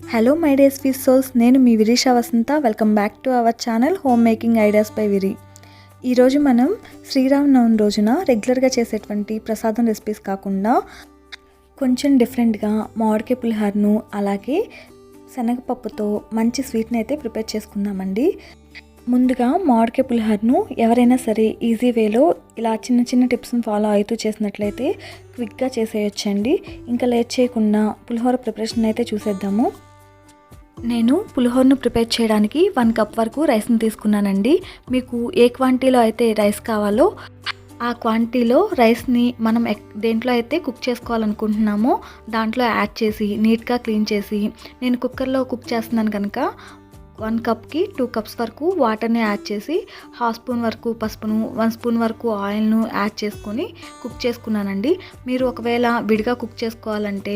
Hello my days fees souls నేను మీ Virisha Vasantha. Welcome back to our channel home making ideas by Viri ఈరోజు మనం శ్రీరామనవమి రోజున రెగ్యులర్గా చేసేటువంటి ప్రసాదం రెసిపీస్ కాకుండా కొంచెం డిఫరెంట్గా మామిడికాయ పులిహోరను అలాగే శనగపప్పుతో మంచి స్వీట్ని అయితే ప్రిపేర్ చేసుకుందామండి. ముందుగా మామిడికాయ పులిహోరను ఎవరైనా సరే ఈజీ వేలో ఇలా చిన్న చిన్న టిప్స్ని ఫాలో అవుతూ చేసినట్లయితే క్విక్గా చేసేయొచ్చండి. ఇంకా లేట్ చేయకుండా పులిహోర ప్రిపరేషన్ అయితే చూసేద్దాము. నేను పులిహోరను ప్రిపేర్ చేయడానికి వన్ కప్ వరకు రైస్ని తీసుకున్నానండి. మీకు ఏ క్వాంటిటీలో అయితే రైస్ కావాలో ఆ క్వాంటిటీలో రైస్ని మనం ఎక్- దేంట్లో అయితే కుక్ చేసుకోవాలనుకుంటున్నామో దాంట్లో యాడ్ చేసి నీట్గా క్లీన్ చేసి నేను కుక్కర్లో కుక్ చేస్తున్నాను కనుక వన్ కప్కి టూ కప్స్ వరకు వాటర్ని యాడ్ చేసి హాఫ్ స్పూన్ వరకు పసుపును వన్ స్పూన్ వరకు ఆయిల్ను యాడ్ చేసుకొని కుక్ చేసుకున్నానండి. మీరు ఒకవేళ విడిగా కుక్ చేసుకోవాలంటే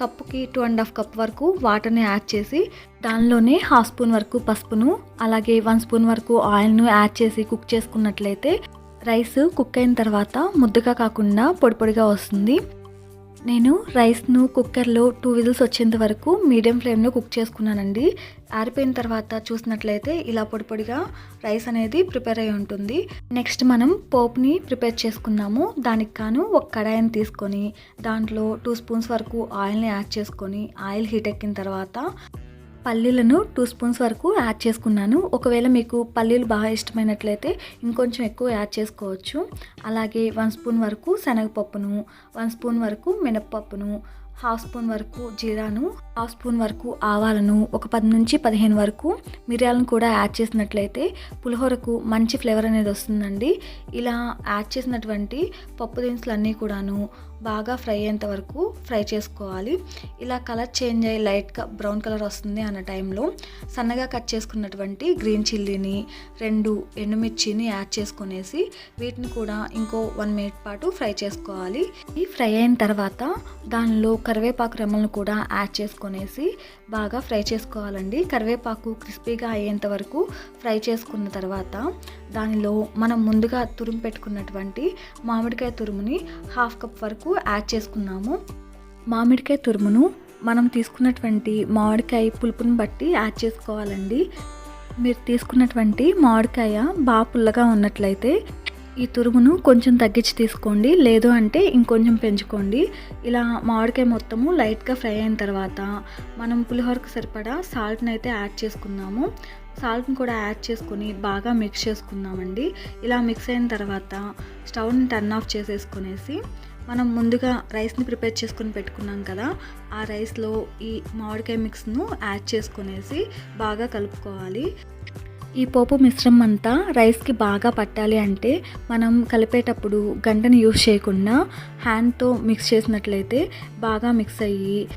కప్పుకి టూ అండ్ హాఫ్ కప్ వరకు వాటర్ని యాడ్ చేసి దానిలోనే హాఫ్ స్పూన్ వరకు పసుపును అలాగే వన్ స్పూన్ వరకు ఆయిల్ను యాడ్ చేసి కుక్ చేసుకున్నట్లయితే రైస్ కుక్ అయిన తర్వాత ముద్దగా కాకుండా పొడి పొడిగా వస్తుంది. నేను రైస్ను కుక్కర్లో టూ విజిల్స్ వచ్చేంత వరకు మీడియం ఫ్లేమ్లో కుక్ చేసుకున్నానండి. ఆరిపోయిన తర్వాత చూసినట్లయితే ఇలా పొడి పొడిగా రైస్ అనేది ప్రిపేర్ అయి ఉంటుంది. నెక్స్ట్ మనం పోప్ని ప్రిపేర్ చేసుకున్నాము దానికి కాను ఒక కడాయిని తీసుకొని దాంట్లో టూ స్పూన్స్ వరకు ఆయిల్ని యాడ్ చేసుకొని ఆయిల్ హీట్ ఎక్కిన తర్వాత పల్లీలను టూ స్పూన్స్ వరకు యాడ్ చేసుకున్నాను. ఒకవేళ మీకు పల్లీలు బాగా ఇష్టమైనట్లయితే ఇంకొంచెం ఎక్కువ యాడ్ చేసుకోవచ్చు. అలాగే వన్ స్పూన్ వరకు శనగపప్పును వన్ స్పూన్ వరకు మినప్పప్పును హాఫ్ స్పూన్ వరకు జీరాను హాఫ్ స్పూన్ వరకు ఆవాలను ఒక పది నుంచి పదిహేను వరకు మిరియాలను కూడా యాడ్ చేసినట్లయితే పులిహోరకు మంచి ఫ్లేవర్ అనేది వస్తుందండి. ఇలా యాడ్ చేసినటువంటి పప్పు దినుసులు అన్నీ కూడాను బాగా ఫ్రై అయ్యేంత వరకు ఫ్రై చేసుకోవాలి. ఇలా కలర్ చేంజ్ అయ్యి లైట్గా బ్రౌన్ కలర్ వస్తుంది అన్న టైంలో సన్నగా కట్ చేసుకున్నటువంటి గ్రీన్ చిల్లీని రెండు ఎండుమిర్చిని యాడ్ చేసుకునేసి వీటిని కూడా ఇంకో వన్ మినిట్ పాటు ఫ్రై చేసుకోవాలి. ఈ ఫ్రై అయిన తర్వాత దానిలో కరివేపాకు రెమ్మలను కూడా యాడ్ చేసుకునేసి బాగా ఫ్రై చేసుకోవాలండి. కరివేపాకు క్రిస్పీగా అయ్యేంత వరకు ఫ్రై చేసుకున్న తర్వాత దానిలో మనం ముందుగా తురుము పెట్టుకున్నటువంటి మామిడికాయ తురుముని హాఫ్ కప్ వరకు యాడ్ చేసుకున్నాము. మామిడికాయ తురుమును మనం తీసుకున్నటువంటి మామిడికాయ పులుపుని బట్టి యాడ్ చేసుకోవాలండి. మీరు తీసుకున్నటువంటి మామిడికాయ బాగా పుల్లగా ఉన్నట్లయితే ఈ తురుమును కొంచెం తగ్గించి తీసుకోండి. లేదు అంటే ఇంకొంచెం పెంచుకోండి. ఇలా మామిడికాయ మొత్తము లైట్గా ఫ్రై అయిన తర్వాత మనం పులిహోరకు సరిపడా సాల్ట్ని అయితే యాడ్ చేసుకుందాము. సాల్ట్ని కూడా యాడ్ చేసుకొని బాగా మిక్స్ చేసుకుందామండి. ఇలా మిక్స్ అయిన తర్వాత స్టవ్ని టర్న్ ఆఫ్ చేసేసుకునేసి మనం ముందుగా రైస్ని ప్రిపేర్ చేసుకుని పెట్టుకున్నాం కదా ఆ రైస్లో ఈ మామిడికాయ మిక్స్ను యాడ్ చేసుకునేసి బాగా కలుపుకోవాలి. ఈ పోపు మిశ్రమం అంతా రైస్కి బాగా పట్టాలి అంటే మనం కలిపేటప్పుడు గంటని యూజ్ చేయకుండా హ్యాండ్తో మిక్స్ చేసినట్లయితే బాగా మిక్స్ అయ్యి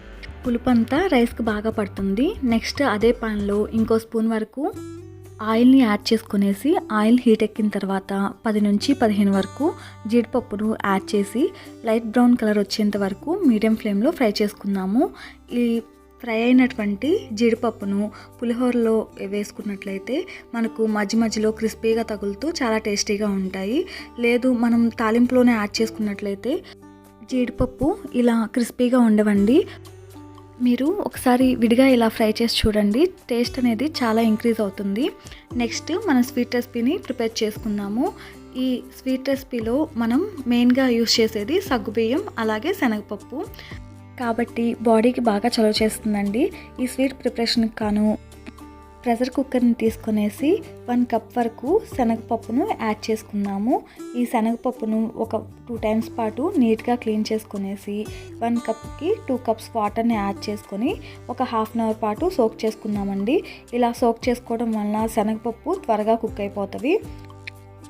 పులుపు అంతా రైస్కి బాగా పడుతుంది. నెక్స్ట్ అదే పాన్లో ఇంకో స్పూన్ వరకు ఆయిల్ని యాడ్ చేసుకునేసి ఆయిల్ హీట్ ఎక్కిన తర్వాత పది నుంచి పదిహేను వరకు జీడిపప్పును యాడ్ చేసి లైట్ బ్రౌన్ కలర్ వచ్చేంత వరకు మీడియం ఫ్లేమ్లో ఫ్రై చేసుకుందాము. ఈ ఫ్రై అయినటువంటి జీడిపప్పును పులిహోరలో వేసుకున్నట్లయితే మనకు మధ్య మధ్యలో క్రిస్పీగా తగులుతూ చాలా టేస్టీగా ఉంటాయి. లేదు మనం తాలింపులోనే యాడ్ చేసుకున్నట్లయితే జీడిపప్పు ఇలా క్రిస్పీగా ఉండవండి. మీరు ఒకసారి విడిగా ఇలా ఫ్రై చేసి చూడండి. టేస్ట్ అనేది చాలా ఇంక్రీజ్ అవుతుంది. నెక్స్ట్ మనం స్వీట్ రెసిపీని ప్రిపేర్ చేసుకుందాము. ఈ స్వీట్ రెసిపీలో మనం మెయిన్గా యూస్ చేసేది సగ్గుబియ్యం అలాగే శనగపప్పు. కాబట్టి బాడీకి బాగా చలవ చేస్తుందండి. ఈ స్వీట్ ప్రిపరేషన్కి కాను ప్రెషర్ కుక్కర్ని తీసుకునేసి వన్ కప్ వరకు శనగపప్పును యాడ్ చేసుకున్నాము ఈ శనగపప్పును ఒక టూ టైమ్స్ పాటు నీట్గా క్లీన్ చేసుకునేసి వన్ కప్కి టూ కప్స్ వాటర్ని యాడ్ చేసుకొని ఒక హాఫ్ అన్ అవర్ పాటు సోక్ చేసుకుందామండి. ఇలా సోక్ చేసుకోవడం వలన శనగపప్పు త్వరగా కుక్ అయిపోతుంది.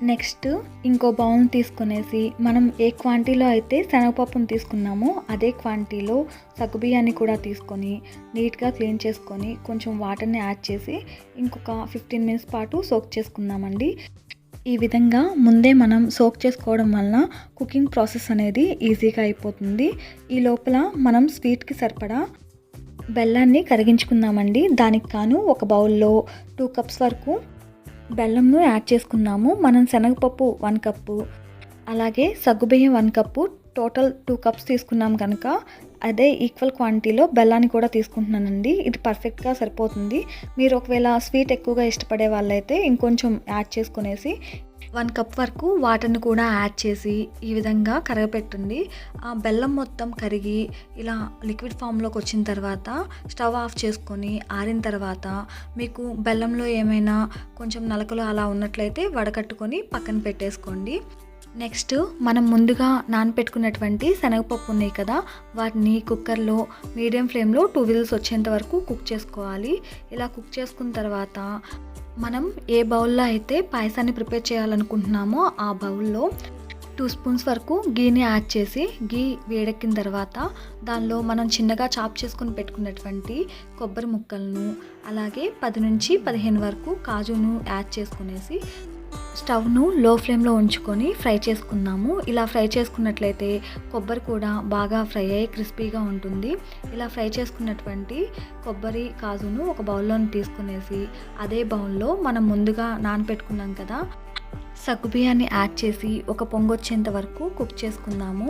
నెక్స్ట్ ఇంకో బౌల్ తీసుకునేసి మనం ఏ క్వాంటిటీలో అయితే శనగపప్పును తీసుకున్నామో అదే క్వాంటిటీలో సగ్గుబియ్యాన్ని కూడా తీసుకొని నీట్గా క్లీన్ చేసుకొని కొంచెం వాటర్ని యాడ్ చేసి ఇంకొక ఫిఫ్టీన్ మినిట్స్ పాటు సోక్ చేసుకుందామండి. ఈ విధంగా ముందే మనం సోక్ చేసుకోవడం వలన కుకింగ్ ప్రాసెస్ అనేది ఈజీగా అయిపోతుంది. ఈ లోపల మనం స్వీట్కి సరిపడా బెల్లాన్ని కరిగించుకుందామండి. దానికి కాను ఒక బౌల్లో టూ కప్స్ వరకు బెల్లంను యాడ్ చేసుకున్నాము. మనం శనగపప్పు వన్ కప్పు అలాగే సగ్గుబియ్యం one cup total two cups తీసుకున్నాం కనుక అదే ఈక్వల్ క్వాంటిటీలో బెల్లాన్ని కూడా తీసుకుంటున్నానండి. ఇది పర్ఫెక్ట్గా సరిపోతుంది. మీరు ఒకవేళ స్వీట్ ఎక్కువగా ఇష్టపడే వాళ్ళైతే ఇంకొంచెం యాడ్ చేసుకునేసి వన్ కప్ వరకు వాటర్ని కూడా యాడ్ చేసి ఈ విధంగా కరగపెట్టండి. ఆ బెల్లం మొత్తం కరిగి ఇలా లిక్విడ్ ఫామ్లోకి వచ్చిన తర్వాత స్టవ్ ఆఫ్ చేసుకొని ఆరిన తర్వాత మీకు బెల్లంలో ఏమైనా కొంచెం నలకలు అలా ఉన్నట్లయితే వడకట్టుకొని పక్కన పెట్టేసుకోండి. నెక్స్ట్ మనం ముందుగా నానపెట్టుకున్నటువంటి శనగపప్పు ఉన్నాయి కదా వాటిని కుక్కర్లో మీడియం ఫ్లేమ్లో టూ విజిల్స్ వచ్చేంత వరకు కుక్ చేసుకోవాలి. ఇలా కుక్ చేసుకున్న తర్వాత మనం ఏ బౌల్లో అయితే పాయసాన్ని ప్రిపేర్ చేయాలనుకుంటున్నామో ఆ బౌల్లో టూ స్పూన్స్ వరకు గీని యాడ్ చేసి గీ వేడెక్కిన తర్వాత దానిలో మనం చిన్నగా చాప్ చేసుకుని పెట్టుకున్నటువంటి కొబ్బరి ముక్కలను అలాగే పది నుంచి పదిహేను వరకు కాజును యాడ్ చేసుకునేసి స్టవ్ను లో ఫ్లేమ్లో ఉంచుకొని ఫ్రై చేసుకుందాము. ఇలా ఫ్రై చేసుకున్నట్లయితే కొబ్బరి కూడా బాగా ఫ్రై అయ్యి క్రిస్పీగా ఉంటుంది. ఇలా ఫ్రై చేసుకున్నటువంటి కొబ్బరి కాజును ఒక బౌల్లోని తీసుకునేసి అదే బౌల్లో మనం ముందుగా నానపెట్టుకున్నాం కదా సగ్గుబియ్యాన్ని యాడ్ చేసి ఒక పొంగొచ్చేంత వరకు కుక్ చేసుకుందాము.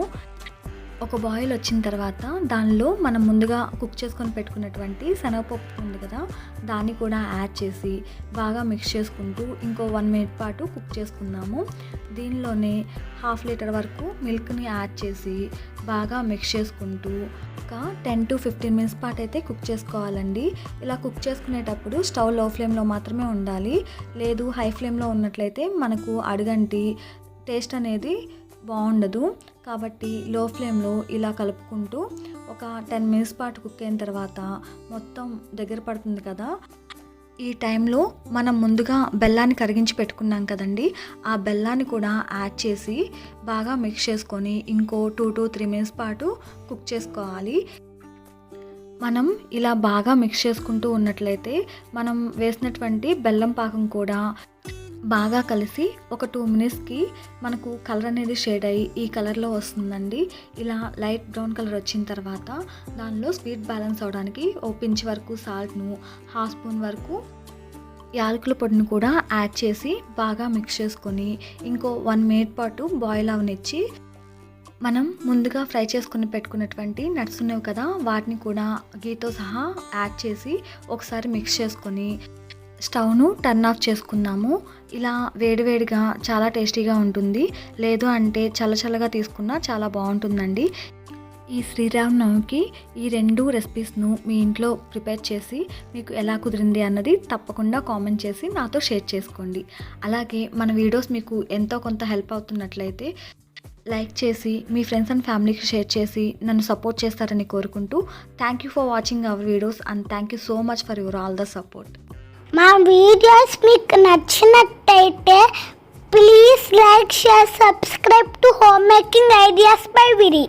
ఒక బాయిల్ వచ్చిన తర్వాత దానిలో మనం ముందుగా కుక్ చేసుకొని పెట్టుకున్నటువంటి శనగపప్పు ఉంది కదా దాన్ని కూడా యాడ్ చేసి బాగా మిక్స్ చేసుకుంటూ ఇంకో వన్ మినిట్ పాటు కుక్ చేసుకుందాము. దీనిలోనే హాఫ్ లీటర్ వరకు మిల్క్ని యాడ్ చేసి బాగా మిక్స్ చేసుకుంటూ ఒక టెన్ టు ఫిఫ్టీన్ మినిట్స్ పాటు అయితే కుక్ చేసుకోవాలండి. ఇలా కుక్ చేసుకునేటప్పుడు స్టవ్లో ఫ్లేమ్లో మాత్రమే ఉండాలి. లేదు హై ఫ్లేమ్లో ఉన్నట్లయితే మనకు అడుగంటి టేస్ట్ అనేది బాగుండదు. కాబట్టి లో ఫ్లేమ్లో ఇలా కలుపుకుంటూ ఒక టెన్ మినిట్స్ పాటు కుక్ అయిన తర్వాత మొత్తం దగ్గర పడుతుంది కదా. ఈ టైంలో మనం ముందుగా బెల్లాన్ని కరిగించి పెట్టుకున్నాం కదండి. ఆ బెల్లాన్ని కూడా యాడ్ చేసి బాగా మిక్స్ చేసుకొని ఇంకో టూ టు త్రీ మినిట్స్ పాటు కుక్ చేసుకోవాలి. మనం ఇలా బాగా మిక్స్ చేసుకుంటూ ఉన్నట్లయితే మనం వేసినటువంటి బెల్లం పాకం కూడా బాగా కలిసి ఒక టూ మినిట్స్కి మనకు కలర్ అనేది షేడ్ అయ్యి ఈ కలర్లో వస్తుందండి. ఇలా లైట్ బ్రౌన్ కలర్ వచ్చిన తర్వాత దానిలో స్వీట్ బ్యాలెన్స్ అవడానికి ఓ పించ్ వరకు సాల్ట్ను హాఫ్ స్పూన్ వరకు యాలకుల పొడిని కూడా యాడ్ చేసి బాగా మిక్స్ చేసుకొని ఇంకో వన్ మినిట్ పాటు బాయిల్ అవనిచ్చి మనం ముందుగా ఫ్రై చేసుకుని పెట్టుకున్నటువంటి నట్స్ ఉన్నాయి కదా వాటిని కూడా గీతో సహా యాడ్ చేసి ఒకసారి మిక్స్ చేసుకొని స్టవ్ను టర్న్ ఆఫ్ చేసుకుందాము ఇలా వేడివేడిగా చాలా టేస్టీగా ఉంటుంది. లేదు అంటే చల్లచల్లగా తీసుకున్నా చాలా బాగుంటుందండి. ఈ శ్రీరామనవమికి ఈ రెండు రెసిపీస్ను మీ ఇంట్లో ప్రిపేర్ చేసి మీకు ఎలా కుదిరింది అన్నది తప్పకుండా కామెంట్ చేసి నాతో షేర్ చేసుకోండి. అలాగే మన వీడియోస్ మీకు ఎంతో కొంత హెల్ప్ అవుతున్నట్లయితే లైక్ చేసి మీ ఫ్రెండ్స్ అండ్ ఫ్యామిలీకి షేర్ చేసి నన్ను సపోర్ట్ చేస్తారని కోరుకుంటూ thank you for watching our videos and thank you so much for your all the support. మా వీడియోస్ మీకు నచ్చినట్టయితే please like share subscribe to home making ideas by Viri.